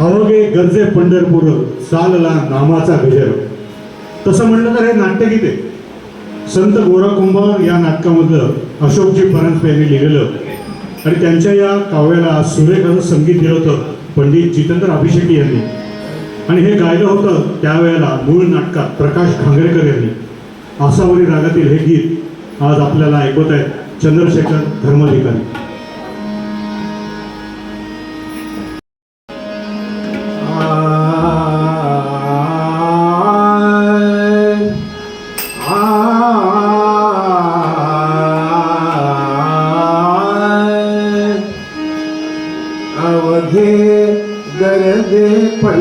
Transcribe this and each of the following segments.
अवघे गरजे पंढरपूर चालला नामाचा गजर तसं म्हटलं तर हे नाट्यगीत. आहे संत गोराकुंभ या नाटकामधलं अशोकजी परांजपे यांनी लिहिलेलं. आणि त्यांच्या या काव्याला सुरेखाचं संगीत दिलं होतं पंडित जितेंद्र अभिषेकी यांनी. आणि हे गायलं होतं त्यावेळेला मूळ नाटकात प्रकाश खांगरेकर यांनी. आसावरी रागातील हे गीत आज आपल्याला ऐकवत आहेत चंद्रशेखर धर्माधिकारी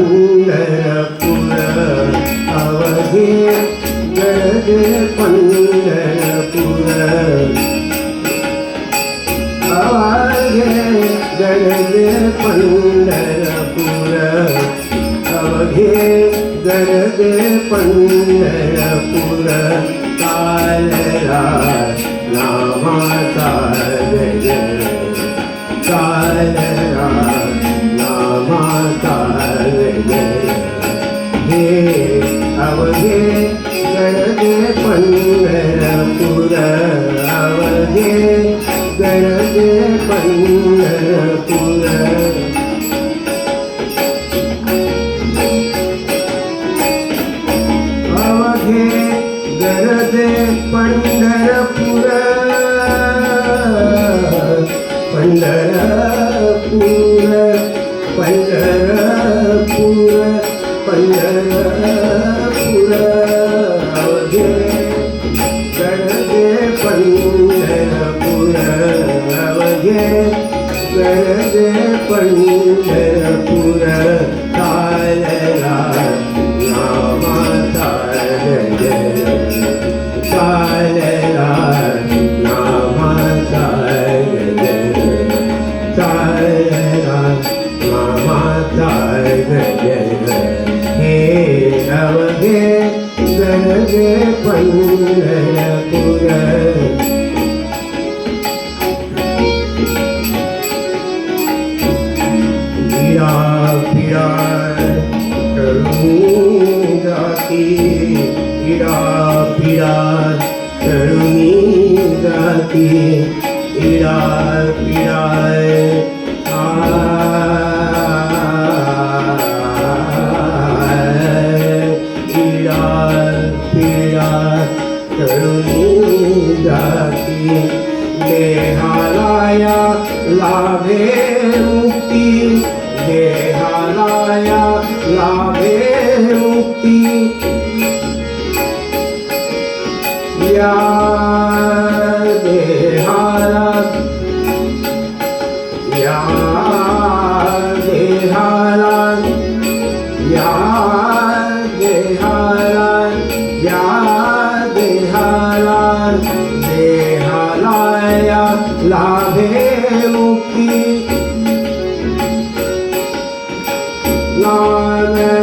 पंढरपूर अवघे गरजे पंढरपूर अवघे गरजे पंढरपूर अवघे गरजे पंढरपूर कालरा नामाचा गजर कालरा नामाचा अवघे गरजे पंढरपूर अवघे गरजे पंढरपूर पंढरपूर गरजे पंढरपूर कालरा नामाचा गजर कालरा नामाचा गजर कालरा नामाचा गजर हे अवघे गरजे पंढरपूर पिरा प्यार तरुणी जाती पिरा पिरा तरुणी जाती पिरा पिरा तरुणी देहालाया लाभे मुक्ती देहालाया लाभे मुक्ती। या या Lord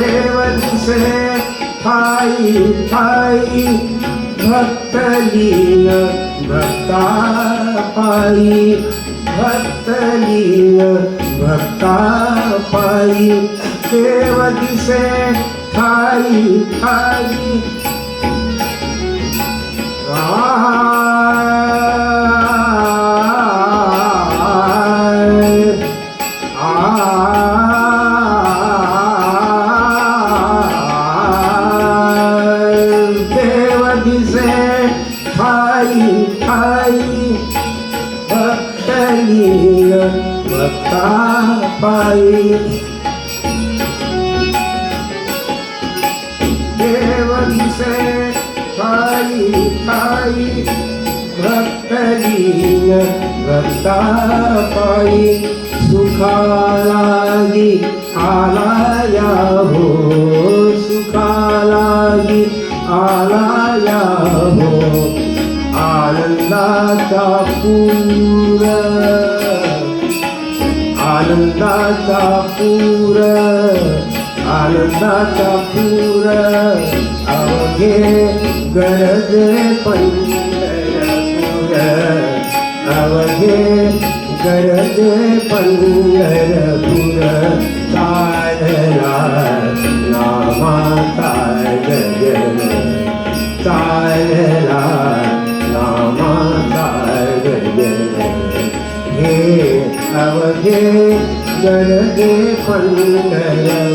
देव थाई खाई भक्तलीन भक्ता पाई भक्तलीन भक्ता पाई देव दिसे खाई खाई ठाई ठाई भक्तलीन भक्ता पायी सुखालागी आलाया हो सुखालागी आलाया हो आनंदाचा पूर आनंदाचा पूर आनंदाचा पूर. अवघे गरज पंढरपूर अवघे गरज पंढरपूर चालला नामा गजर चालला नामा गजर हे अवघे गरजे पंढरपूर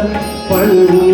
पंढरपूर पंढरपूर